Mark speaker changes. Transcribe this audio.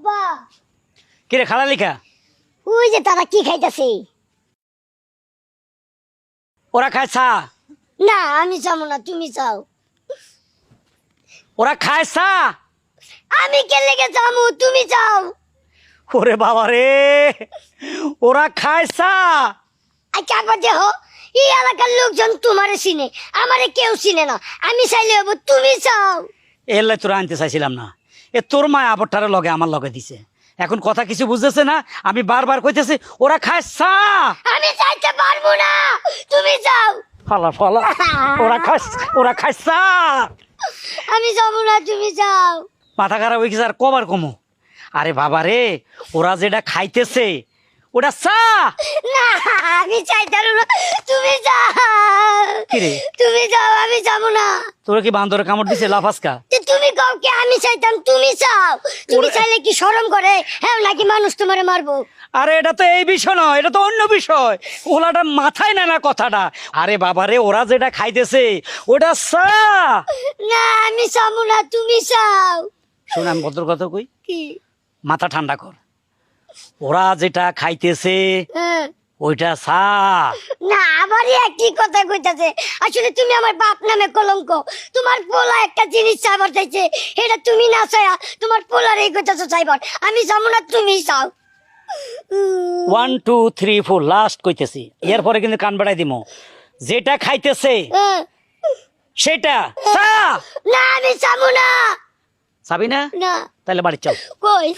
Speaker 1: আব্বা
Speaker 2: কিরে খালা লিখা?
Speaker 1: ওই যে তারা কি খাইতেছে?
Speaker 2: ওরা খায় চা?
Speaker 1: না আমি যাব না তুমি যাও
Speaker 2: ওরা খায় চা?
Speaker 1: আমি কে লেগে তুমি যাও
Speaker 2: ওরে বাবা রে ওরা খায় চা?
Speaker 1: আচ্ছা একবার দেখো এই এলাকার লোকজন তোমারে চিনে আমারে কেউ চিনে না। আমি চাইলে হব তুমি চাও।
Speaker 2: এলে তোরা আনতে চাইছিলাম না। এ তোর মা আবরটারে লগে আমার লগে দিছে। এখন কথা কিছু বুঝতেছে না আমি বারবার কইতেছি ওরা খায় চা।
Speaker 1: আমি চাইতে পারব না তুমি যাও।
Speaker 2: ফালা ফালা ওরা খায় ওরা খায় চা।
Speaker 1: আমি যাব না তুমি যাও।
Speaker 2: মাথা খারাপ হয়ে গেছে আর কবার কমো? আরে বাবা রে ওরা যেটা খাইতেছে ওটা চা।
Speaker 1: না আমি চাইতে পারব না তুমি যাও।
Speaker 2: কিরে
Speaker 1: তুমি যাও আমি যাব না।
Speaker 2: তোরা কি বান্দরে কামড় দিছে লাফাসকা?
Speaker 1: তুমি কও কি আমি চাইতাম তুমি চাও। তুমি চাইলে কি শরম করে? হ্যাঁ নাকি মানুষ তোমারে মারবো?
Speaker 2: আরে এটা তো এই বিষয় নয় এটা তো অন্য বিষয়। ওলাটা মাথায় না না কথাটা। আরে বাবা রে ওরা যেটা খাইতেছে ওটা চা।
Speaker 1: না আমি চাবো না তুমি চাও।
Speaker 2: শোন আমি ভদ্র কথা কই।
Speaker 1: কি?
Speaker 2: মাথা ঠান্ডা কর। ওরা যেটা খাইতেছে
Speaker 1: হ্যাঁ।
Speaker 2: ওইটা চা
Speaker 1: না আবারই একই কথা কইতাছে। আসলে তুমি আমার বাপ নামে কলঙ্ক। তোমার পোলা একটা জিনিস চাইবার চাইছে এটা তুমি না চাইয়া তোমার পোলার এই কইতাছো চাইবার। আমি যাব না তুমি চাও
Speaker 2: one two three four last কইতেছি। এরপরে কিন্তু কান বাড়াই দিমো। যেটা খাইতেছে। সেটা। চা
Speaker 1: না আমি যাব না।
Speaker 2: চাবি না
Speaker 1: না।
Speaker 2: তাহলে বাড়ি চল।
Speaker 1: কই?